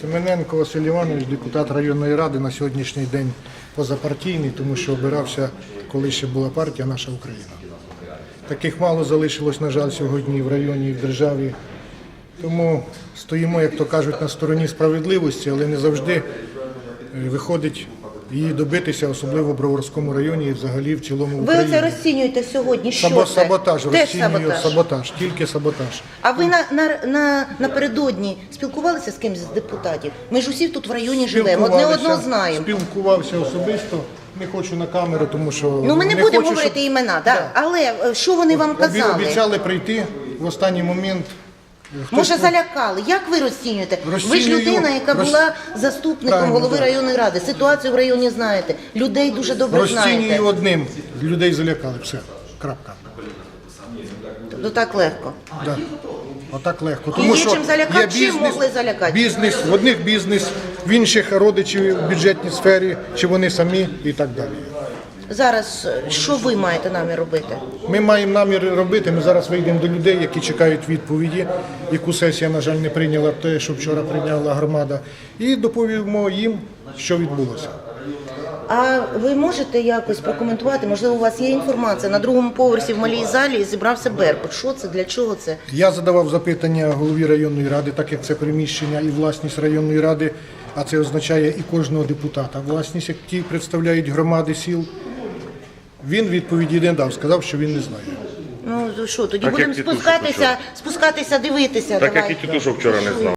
Семененко Василь Іванович, депутат районної ради на сьогоднішній день позапартійний, тому що обирався, коли ще була партія Наша Україна. Таких мало залишилось, на жаль, сьогодні в районі, і в державі. Тому стоїмо, як то кажуть, на стороні справедливості, але не завжди е, виходить її добитися, особливо в Броварському районі і взагалі в цілому Ви Україні. оце розцінюєте сьогодні. Що Сабо- це? Саботаж, Теж розцінюю саботаж. саботаж, тільки саботаж. А ви на, на, на, напередодні спілкувалися з кимось з депутатів? Ми ж усі тут в районі живемо, одне одного знаємо. Спілкувався особисто. Не хочу на камеру, тому що Ну ми не, не будемо хочу, говорити щоб- імена, да. але е, що вони вам казали? Обіцяли прийти в останній момент. Може залякали? Як ви розцінюєте? ви ж людина, яка роз- була заступником Правильно, голови так. районної ради. Ситуацію в районі знаєте. Людей дуже добре знаєте. розцінюю одним. Людей залякали. Все. Крапка. Тобто так легко. Да. Отак легко. І є чим залякати, чим могли залякати? Бізнес, в одних бізнес, в інших родичі в бюджетній сфері, чи вони самі і так далі. Зараз е, що ви маєте намір робити? Ми маємо намір робити. Ми зараз вийдемо до людей, які чекають відповіді, яку сесія, на жаль, не прийняла те, що вчора прийняла громада, і доповімо їм, що відбулося. А ви можете якось прокоментувати? Можливо, у вас є інформація на другому поверсі в малій залі зібрався Беркут. Що це? Для чого це? Я задавав запитання голові районної ради, так як це приміщення і власність районної ради, а це означає і кожного депутата. Власність, які представляють громади сіл. Він відповіді не дав, сказав, що він не знає. Ну що, тоді Так, будемо спускатися, спускатися, дивитися. Так як і і Тітушок вчора не знав.